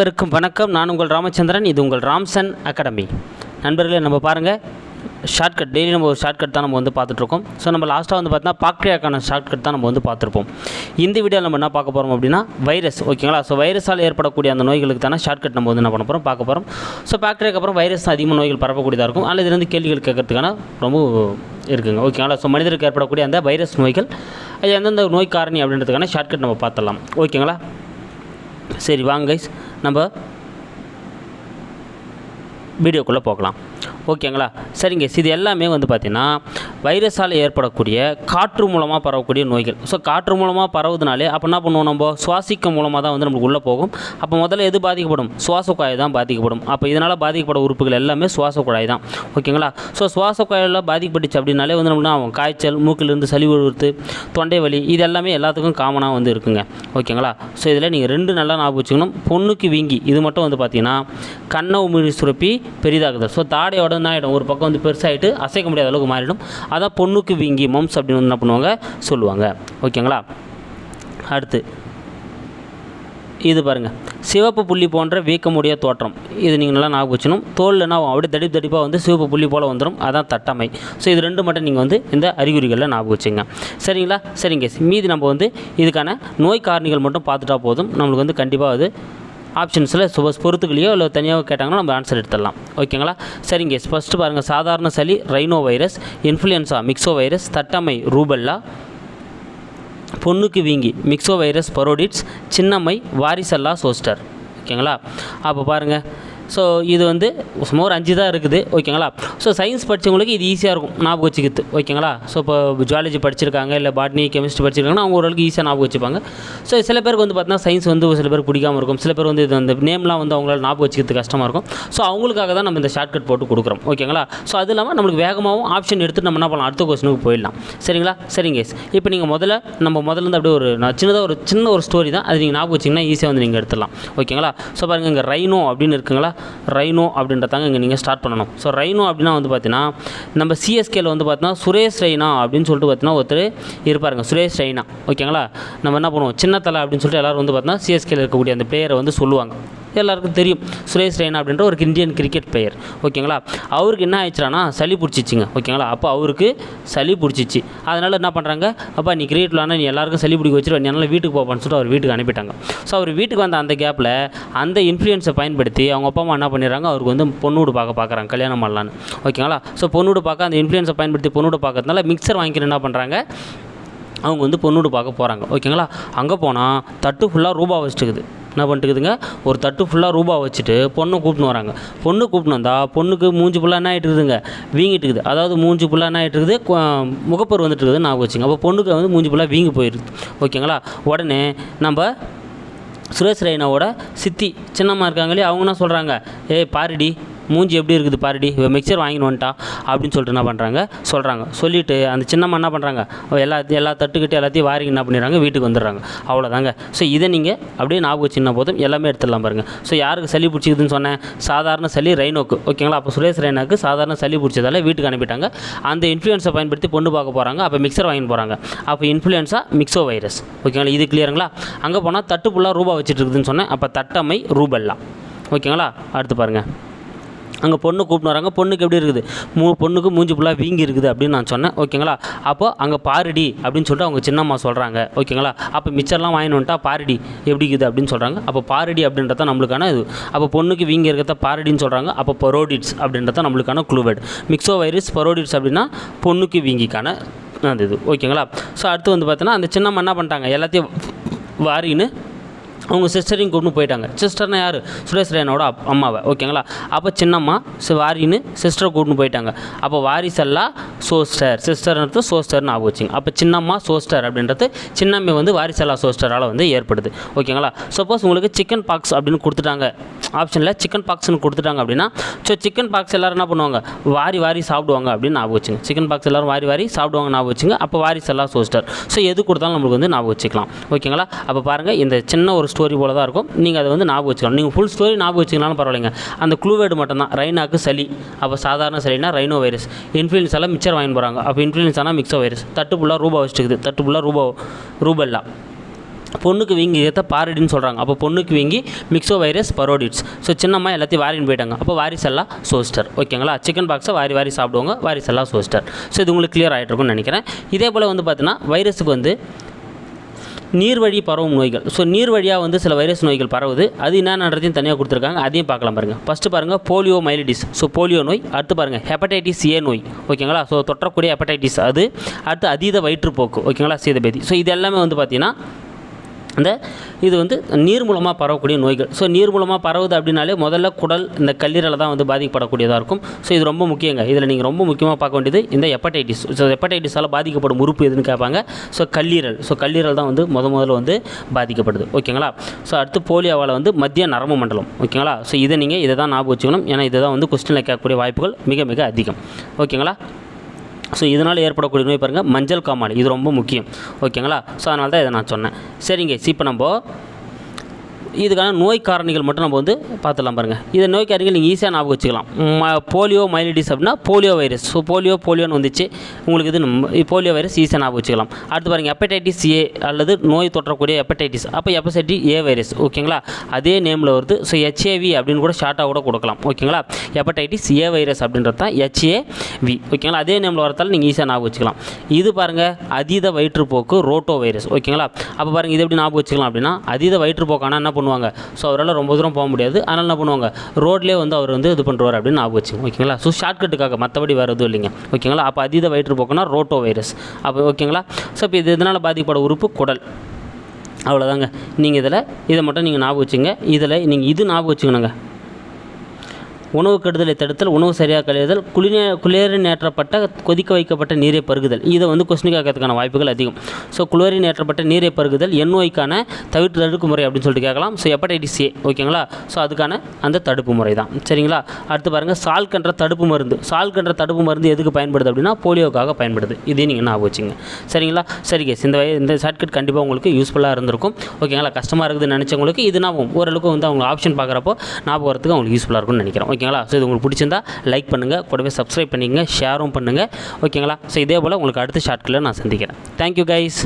அனைவருக்கும் வணக்கம். நான் உங்கள் ராமச்சந்திரன் இது உங்கள் ராம்சன் அகாடமி. நண்பர்களே நம்ம பாருங்கள் ஷார்ட்கட் டெய்லி நம்ம ஒரு ஷார்ட்கட் தான் நம்ம வந்து பார்த்துட்ருக்கோம். ஸோ நம்ம லாஸ்ட்டாக வந்து பார்த்தீங்கன்னா பாக்டீரியாக்கான ஷார்ட்கட் தான் நம்ம வந்து பார்த்துருப்போம் இந்த வீடியோவில் நம்ம என்ன பார்க்க போகிறோம் அப்படின்னா வைரஸ் ஓகேங்களா ஸோ வைரஸால் ஏற்படக்கூடிய அந்த நோய்களுக்கு தானே ஷார்ட்கட் நம்ம வந்து என்ன பண்ண போகிறோம் பார்க்க போகிறோம் ஸோ பாக்டீரியாக்கு அப்புறம் வைரஸ் அதிகமாக நோய்கள் பரப்பக்கூடியதாக இருக்கும். அல்லது இதுலேருந்து கேள்விகள் கேட்கறதுக்கான ரொம்ப இருக்குங்க. ஓகேங்களா ஸோ மனிதருக்கு ஏற்படக்கூடிய அந்த வைரஸ் நோய்கள் அது எந்தெந்த நோய் காரணி அப்படின்றதுக்கான ஷார்ட்கட் நம்ம பார்த்துடலாம். ஓகேங்களா சரி வாங்க கைஸ் நம்ம வீடியோக்குள்ளே போகலாம். ஓகேங்களா? சரிங்க. இது எல்லாமே வந்து பார்த்திங்கன்னா வைரஸால் ஏற்படக்கூடிய காற்று மூலமாக பரவக்கூடிய நோய்கள். ஸோ காற்று மூலமாக பரவுதுனாலே அப்போ என்ன பண்ணுவோம் நம்ம? சுவாசிக்க மூலமாக தான் வந்து நம்மளுக்கு உள்ளே போகும். அப்போ முதல்ல எது பாதிக்கப்படும்? சுவாச குழாய் தான் பாதிக்கப்படும். அப்போ இதனால் பாதிக்கப்பட உறுப்புகள் எல்லாமே சுவாச குழாய் தான். ஓகேங்களா? ஸோ சுவாச குழாயில் பாதிக்கப்பட்டுச்சு அப்படின்னாலே வந்து நம்மளுக்கு ஆகும்? காய்ச்சல் மூக்கிலிருந்து சளி விழுவுறது தொண்டை வலி இது எல்லாமே எல்லாத்துக்கும் காமனாக வந்து இருக்குங்க. ஓகேங்களா? ஸோ இதில் நீங்கள் ரெண்டு நல்லா ஞாபகம் வச்சுக்கணும். பொண்ணுக்கு வீங்கி. இது மட்டும் வந்து பார்த்தீங்கன்னா கண்ணை உமிழ் சுரப்பி பெரிதாகுதல் ஸோ தாடையோட என்ன ஆகிடும் ஒரு பக்கம் வந்து பெருசாகிட்டு அசைக்க முடியாத அளவுக்கு மாறிடும். அதான் பொண்ணுக்கு வீங்கி மம்ஸ் அப்படின்னு வந்து என்ன பண்ணுவாங்க? சொல்லுவாங்க. ஓகேங்களா? அடுத்து. இது பாருங்கள் சிவப்பு புள்ளி போன்ற வீக்கமுடைய தோற்றம். இது நீங்கள் நல்லா ஞாபகம் வச்சணும் தோலில் அப்படியே தடிப்பு தடிப்பாக வந்து சிவப்பு புள்ளி போல் வந்துடும் அதான் தட்டமை. ஸோ இது ரெண்டு மட்டும் நீங்கள் வந்து இந்த அறிகுறிகளில் ஞாபகம் வச்சுங்க சரிங்களா? சரிங்க மீதி நம்ம வந்து இதுக்கான நோய் காரணிகள் மட்டும் பார்த்துட்டா போதும். நம்மளுக்கு வந்து கண்டிப்பாக அது ஆப்ஷன்ஸில் சுப பொறுத்துக்கலையோ இல்லை தனியாக கேட்டாங்கன்னா நம்ம ஆன்சர் எடுத்துடலாம். ஓகேங்களா? சரிங்க ஃபஸ்ட்டு பாருங்கள் சாதாரண சளி rhino virus influenza myxo virus தட்டமை rubella பொண்ணுக்கு வீங்கி மிக்சோ வைரஸ் பரோடிட்ஸ் சின்னம்மை வாரிசல்லா சோஸ்டர் ஓகேங்களா? அப்போ பாருங்கள் ஸோ இது வந்து சும்மா ஒரு அஞ்சு தான் இருக்குது ஓகேங்களா? ஸோ சயின்ஸ் படித்தவங்களுக்கு இது ஈஸியாக இருக்கும் ஞாபகம் வச்சுக்கிறது ஓகேங்களா? ஸோ இப்போ ஜுவாலஜி படிச்சிருக்காங்க இல்லை பாட்னி கெமிஸ்ட்ரி படிச்சிருக்காங்கன்னா அவங்க ஓரளவுக்கு ஈஸியாக ஞாபகம் வச்சுப்பாங்க. ஸோ சில பேருக்கு வந்து பார்த்தீங்கன்னா சயின்ஸ் வந்து ஒரு சில பேர் பிடிக்காமல் இருக்கும். சில பேர் வந்து இது அந்த நேம்லாம் வந்து அவங்களால ஞாபகம் வச்சுக்கிறது கஷ்டமாக இருக்கும். ஸோ அவங்களுக்காக தான் நம்ம இந்த ஷார்ட்கட் போட்டு கொடுக்குறோம் ஓகேங்களா? ஸோ அது இல்லாமல் நம்மளுக்கு வேகமாகவும் ஆப்ஷன் எடுத்துட்டு நம்ம என்ன பண்ணலாம் அடுத்த கொஸ்டினுக்கு போயிடலாம். சரிங்களா? சரிங்க இப்போ நீங்கள் முதல்ல நம்ம முதல்ல இருந்து அப்படியே ஒரு நான் சின்னதாக ஒரு சின்ன ஒரு ஸ்டோரி தான் அது நீங்கள் ஞாபகம் வச்சிங்கன்னா ஈஸியாக வந்து நீங்கள் எடுத்துடலாம் ஓகேங்களா? ஸோ பாருங்கள் இங்கே ரைனோ அப்படின்னு இருக்குங்களா? ரைனோ அப்படின்றதாங்க இங்கே நீங்கள் ஸ்டார்ட் பண்ணணும். ஸோ ரைனோ அப்படின்னா வந்து பார்த்தீங்கன்னா நம்ம சிஎஸ்கேல வந்து பார்த்தீங்கன்னா சுரேஷ் ரெய்னா அப்படின்னு சொல்லிட்டு பார்த்தீங்கன்னா ஒருத்தர் இருப்பாருங்க. சுரேஷ் ரெய்னா ஓகேங்களா நம்ம என்ன பண்ணுவோம்? சின்ன தலை அப்படின்னு சொல்லிட்டு எல்லோரும் வந்து பார்த்தீங்கன்னா சிஎஸ்கேல இருக்கக்கூடிய அந்த பிளேயரை வந்து சொல்லுவாங்க. எல்லாருக்கும் தெரியும். சுரேஷ் ரெய்னா அப்படின்ற ஒரு இந்தியன் கிரிக்கெட் பிளேயர் ஓகேங்களா? அவருக்கு என்ன ஆயிடுச்சுனா சளி பிடிச்சிச்சிங்க. ஓகேங்களா? அப்போ அவருக்கு சளி பிடிச்சிச்சு. அதனால் என்ன பண்ணுறாங்க அப்பா நீ கிரிக்கெட் விளாட்னா நீ எல்லாருக்கும் சளி பிடிக்க வச்சுருவா நீ என்னால் வீட்டுக்கு போப்பான்னு சொல்லிட்டு அவர் வீட்டுக்கு அனுப்பிட்டாங்க. ஸோ அவர் வீட்டுக்கு வந்த அந்த கேப்பில் அந்த இன்ஃப்ளூயன்ஸை பயன்படுத்தி அவங்க அப்பா அம்மா என்ன பண்ணிடுறாங்க? அவருக்கு வந்து பொண்ணு பார்க்க பார்க்குறாங்க கல்யாணம் பண்ணலான்னு. ஓகேங்களா? ஸோ பொண்ணு பார்க்க அந்த இன்ஃப்ளூயன்ஸை பயன்படுத்தி பொண்ணு பார்க்கறதுனால மிக்சர் வாங்கிக்கிற என்ன பண்ணுறாங்க அவங்க வந்து பொண்ணோடு பார்க்க போகிறாங்க ஓகேங்களா? அங்கே போனால் தட்டு ஃபுல்லாக ரூபா வச்சுட்டுக்குது. என்ன பண்ணிட்டுக்குதுங்க? ஒரு தட்டு ஃபுல்லாக ரூபா வச்சுட்டு பொண்ணை கூப்பிட்டு வராங்க. பொண்ணு கூப்பிட்டு வந்தால் பொண்ணுக்கு மூஞ்சி ஃபுல்லாக என்ன ஆகிட்டு இருக்குதுங்க வீங்கிட்டு இருக்குது அதாவது மூஞ்சி ஃபுல்லாக என்ன ஆகிட்டு இருக்குது வந்துட்டு இருக்குது நான் வச்சுங்க. அப்போ பொண்ணுக்கு வந்து மூஞ்சி ஃபுல்லாக வீங்கி போயிருக்கு ஓகேங்களா? உடனே நம்ம சுரேஷ் ரெய்னாவோட சித்தி சின்னம்மா இருக்காங்களே அவங்க என்ன சொல்கிறாங்க ஏய் பாருடி மூஞ்சி எப்படி இருக்குது பாருடி இவ மிக்சர் வாங்கின்னு வந்துட்டா அப்படின்னு சொல்லிட்டு என்ன பண்ணுறாங்க சொல்கிறாங்க சொல்லிவிட்டு அந்த சின்னம்மா என்ன பண்ணுறாங்க எல்லா எல்லா தட்டுக்கிட்டு எல்லாத்தையும் வாரிக்கு என்ன பண்ணிடுறாங்க? வீட்டுக்கு வந்துடுறாங்க. அவ்வளோதாங்க ஸோ இதை நீங்கள் அப்படியே ஞாபகம் வச்சுன்னா போதும். எல்லாமே எடுத்துடலாம் பாருங்கள் ஸோ யாருக்கு சளி பிடிச்சிக்குதுன்னு சொன்னேன்? சாதாரண சளி ரைனோக்கு ஓகேங்களா அப்போ சுரேஷ் ரெய்னாக்கு சாதாரண சளி பிடிச்சதால வீட்டுக்கு அனுப்பிட்டாங்க. அந்த இன்ஃப்ளூயன்ஸை பயன்படுத்தி பொண்ணு பார்க்க போகிறாங்க அப்போ மிக்சர் வாங்கி போகிறாங்க அப்போ இன்ஃப்ளூயன்ஸா மிக்சோ வைரஸ் ஓகேங்களா இது கிளியருங்களா அங்கே போனால் தட்டு ஃபுல்லாக ரூபா வச்சுட்டு இருக்குதுன்னு சொன்னேன். அப்போ தட்டமை ரூபல்லா. ஓகேங்களா அடுத்து பாருங்கள் அங்கே பொண்ணு கூப்பிட்டு வராங்க. பொண்ணுக்கு எப்படி இருக்குது? மூ பொண்ணுக்கு மூஞ்சி ஃபுல்லாக வீங்கி இருக்குது அப்படின்னு நான் சொன்னேன். ஓகேங்களா? அப்போ அங்கே பாருடி அப்படின்னு சொல்லிட்டு அவங்க சின்னம்மா சொல்கிறாங்க ஓகேங்களா? அப்போ மிச்சர்லாம் வாங்கிட்டு வந்துட்டா பாருடி எப்படி இருக்குது அப்படின்னு சொல்கிறாங்க அப்போ பாருடி அப்படின்றத நம்மளுக்கான இது. அப்போ பொண்ணுக்கு வீங்கி இருக்கிறத பாருடின்னு சொல்கிறாங்க அப்போ பரோடிட்ஸ் அப்படின்றத நம்மளுக்கான குளூவேட் மிக்சோ வைரஸ் பரோடிட்ஸ் அப்படின்னா பொண்ணுக்கு வீங்கிக்கான அந்த இது. ஓகேங்களா? ஸோ அடுத்து வந்து பார்த்தீங்கன்னா அந்த சின்னம்மா என்ன பண்ணிட்டாங்க? எல்லாத்தையும் வாரின்னு அவங்க சிஸ்டரையும் கூப்பிட்டு போயிட்டாங்க. சிஸ்டர்னா யார்? சுரேஷ் ரேனோட அப் அம்மாவை. ஓகேங்களா? அப்போ சின்னம்மா சி வாரின்னு சிஸ்டரை கூப்பிட்டு போயிட்டாங்க. அப்போ வாரிசல்லா சோஸ்டர். சிஸ்டர்ன்றது சோஸ்டர்னு ஆக வச்சுங்க அப்போ சின்னம்மா சோஸ்டர் அப்படின்றது சின்னம்மை வந்து வாரிசல்லா சோஸ்டரால் வந்து ஏற்படுது. ஓகேங்களா? சப்போஸ் உங்களுக்கு சிக்கன் பாக்ஸ் அப்படின்னு கொடுத்துட்டாங்க. ஆப்ஷனில் சிக்கன் பாக்ஸ்னு கொடுத்துட்டாங்க அப்படின்னா ஸோ சிக்கன் பாக்ஸ் எல்லோரும் என்ன பண்ணுவாங்க? வாரி வாரி சாப்பிடுவாங்க அப்படின்னு ஞாபகம் வச்சுங்க. சிக்கன் பாக்ஸ் எல்லோரும் வாரி வாரி சாப்பிடுவாங்க ஞாபகம் வச்சுங்க. அப்போ வாரிசல்லா சோஸ்டர் ஸோ எது கொடுத்தாலும் நம்மளுக்கு வந்து ஞாபகம் வச்சுக்கலாம். ஓகேங்களா? அப்போ பாருங்கள் இந்த சின்ன ஒரு ஸ்டோரி போல தான் இருக்கும். நீங்கள் அதை வந்து ஞாபகம் வச்சுக்கலாம். நீங்கள் ஃபுல் ஸ்டோரி ஞாபகம் வச்சுக்கனாலும் பரவாயில்லைங்க. அந்த க்ளூவேர்டு மட்டும்தான். ரைனாக்கு சளி. அப்போ சாதாரண சளினா ரைனோ வைரஸ் இன்ஃப்ளூயன்ஸால மிக்சர் வாங்கி போகிறாங்க அப்போ இன்ஃப்ளூயன்ஸானா மிக்சோ வைரஸ் தட்டு ஃபுல்லாக ரூபா வச்சுக்குது தட்டு ஃபுல்லாக ரூபா ரூபல்லா. பொண்ணுக்கு வீங்கி ஏற்ற பாரடின்னு சொல்கிறாங்க அப்போ பொண்ணுக்கு வீங்கி மிக்சோ வைரஸ் பரோடிட்ஸ் ஸோ சின்னம்மா எல்லாத்தையும் வாரின்னு போயிட்டாங்க. அப்போ வாரிசெல்லாம் சோஸ்டர் ஓகேங்களா சிக்கன் பாக்ஸை வாரி வாரி சாப்பிடுவாங்க. வாரிசெல்லாம் சோஸ்டர் ஸோ இது உங்களுக்கு கிளியர் ஆகிட்டு இருக்கும்னு நினைக்கிறேன். இதே போல் வந்து பார்த்தீங்கன்னா வைரஸுக்கு வந்து நீர் வழி பரவும் நோய்கள். ஸோ நீர் வழியாக வந்து சில வைரஸ் நோய்கள் பரவுது. அது என்னன்றதையும் தனியாக கொடுத்துருக்காங்க. அதையும் பார்க்கலாம் பாருங்கள் ஃபஸ்ட்டு பாருங்கள் போலியோ மைலிடிஸ் ஸோ போலியோ நோய். அடுத்து பாருங்கள் ஹெப்படைட்டிஸ் ஏ நோய். ஓகேங்களா ஸோ தொற்றக்கூடிய ஹெப்படைட்டிஸ் அது. அடுத்து அதீத வயிற்றுப்போக்கு. ஓகேங்களா சீதபேதி. ஸோ இது எல்லாமே வந்து பார்த்திங்கன்னா இந்த இது வந்து நீர் மூலமாக பரவக்கூடிய நோய்கள். ஸோ நீர் மூலமாக பரவுது அப்படின்னாலே முதல்ல குடல் இந்த கல்லீரலை தான் வந்து பாதிக்கப்படக்கூடியதாக இருக்கும். ஸோ இது ரொம்ப முக்கியங்க. இதில் நீங்கள் ரொம்ப முக்கியமாக பார்க்க வேண்டியது இந்த ஹெப்படைட்டிஸ் ஸோ ஹெப்படைட்டிஸால் பாதிக்கப்படும் உறுப்பு எதுன்னு கேட்பாங்க. ஸோ கல்லீரல். ஸோ கல்லீரல் தான் வந்து முத முதல்ல வந்து பாதிக்கப்படுது. ஓகேங்களா ஸோ அடுத்து போலியோவால் வந்து மத்திய நரம்பு மண்டலம். ஓகேங்களா ஸோ இதை நீங்கள் இதை தான் ஞாபகம் வச்சுக்கணும். ஏன்னா இதை தான் வந்து கொஸ்டினில் கேட்கக்கூடிய வாய்ப்புகள் மிக மிக அதிகம். ஓகேங்களா ஸோ இதனால் ஏற்படக்கூடிய நோய் பாருங்கள் மஞ்சள் காமாலை. இது ரொம்ப முக்கியம். ஓகேங்களா ஸோ அதனால தான் இதை நான் சொன்னேன். சரிங்க இப்போ நம்ம இதுக்கான நோய் காரணிகள் மட்டும் நம்ம வந்து பார்த்துலாம் பாருங்கள் இந்த நோய் காரணிகள் நீங்கள் ஈஸியாக ஞாபகம் வச்சுக்கலாம். போலியோ மைலிடிஸ் அப்படின்னா போலியோ வைரஸ் ஸோ போலியோ போலியோன்னு வந்துச்சு. உங்களுக்கு இது போலியோ வைரஸ் ஈஸியாக ஞாபகம் வச்சுக்கலாம். அடுத்து பாருங்கள் ஹெப்படைட்டிஸ் ஏ அல்லது நோய் தொற்றக்கூடிய ஹெப்படைட்டிஸ் அப்போ ஹெப்பசைட்டி ஏ வைரஸ் ஓகேங்களா அதே நேமில் வருது. ஸோ ஹெச்ஏவி அப்படின்னு கூட ஷார்ட்டாக கூட கொடுக்கலாம் ஓகேங்களா ஹெப்படைட்டிஸ் ஏ வைரஸ் அப்படின்றது தான் ஹெச்ஏவி ஓகேங்களா அதே நேமில் வரத்தால் நீங்கள் ஈஸியாக ஞாபகம் வச்சுக்கலாம். இது பாருங்கள் அதீத வயிற்றுப்போக்கு ரோட்டோ வைரஸ் ஓகேங்களா அப்போ பாருங்கள் இது எப்படி ஞாபகம் வச்சுக்கலாம் அப்படின்னா அதீத வயிற்றுப்போக்கான என்ன பண்ணுவாங்க. ஸோ அவரால் ரொம்ப தூரம் போக முடியாது. அதனால் என்ன பண்ணுவாங்க? ரோட்லேயே வந்து அவர் வந்து இது பண்ணுறாரு அப்படின்னு ஞாபகம் வச்சு ஓகேங்களா ஸோ ஷார்ட்கட்டுக்காக மற்றபடி வேறு எதுவும் இல்லைங்க. ஓகேங்களா அப்போ அதீத வயிற்றுப்போக்குனா ரோட்டோ வைரஸ் அப்போ ஓகேங்களா ஸோ இப்போ இது இதனால் பாதிக்கப்பட உறுப்பு குடல். அவ்வளோதாங்க நீங்கள் இதில் இதை மட்டும் நீங்கள் ஞாபகம் வச்சுங்க இதில் நீங்கள் இது ஞாபகம் வச்சுக்கணுங்க. உணவு கெடுதலை தடுத்தல் உணவு சரியாக கழிவுதல் குளிர் குளிரின் ஏற்றப்பட்ட கொதிக்க வைக்கப்பட்ட நீரை பருகுதல். இதை வந்து கொஸ்டின் கேட்கறதுக்கான வாய்ப்புகள் அதிகம். ஸோ குளிரின் ஏற்றப்பட்ட நீரை பருகுதல் என் நோய்க்கான தவிர்த்து தடுப்பு முறை அப்படின்னு சொல்லிட்டு கேட்கலாம். ஸோ ஹெப்படைட்டிஸ் ஏ ஓகேங்களா ஸோ அதுக்கான அந்த தடுப்பு முறை தான். சரிங்களா? அடுத்து பாருங்கள் சால்கன்ற தடுப்பு மருந்து. சால்கன்ற தடுப்பு மருந்து எதுக்கு பயன்படுது அப்படின்னா போலியோக்காக பயன்படுது. இதையும் நீங்கள் ஞாபகம் வச்சுங்க. சரிங்களா? சரி கேஸ் இந்த வய- இந்த ஷார்ட்கட் கண்டிப்பாக உங்களுக்கு யூஸ்ஃபுல்லாக இருந்திருக்கும். ஓகேங்களா கஷ்டமாக இருக்குதுன்னு நினச்சவங்களுக்கு இது ஞாபகம். ஓரளவுக்கு வந்து அவங்க ஆப்ஷன் பார்க்குறப்போ ஞாபகம் வரதுக்கு அவங்களுக்கு யூஸ்ஃபுல்லாக இருக்கும்னு நினைக்கிறேன். ஓகேங்களா? ஸோ இது உங்களுக்கு பிடிச்சிருந்தா லைக் பண்ணுங்கள் கூடவே சப்ஸ்கிரைப் பண்ணிக்கங்க. ஷேரும் பண்ணுங்கள் ஓகேங்களா? ஸோ இதே போல் உங்களுக்கு அடுத்த ஷார்ட்களில் நான் சந்திக்கிறேன். Thank you guys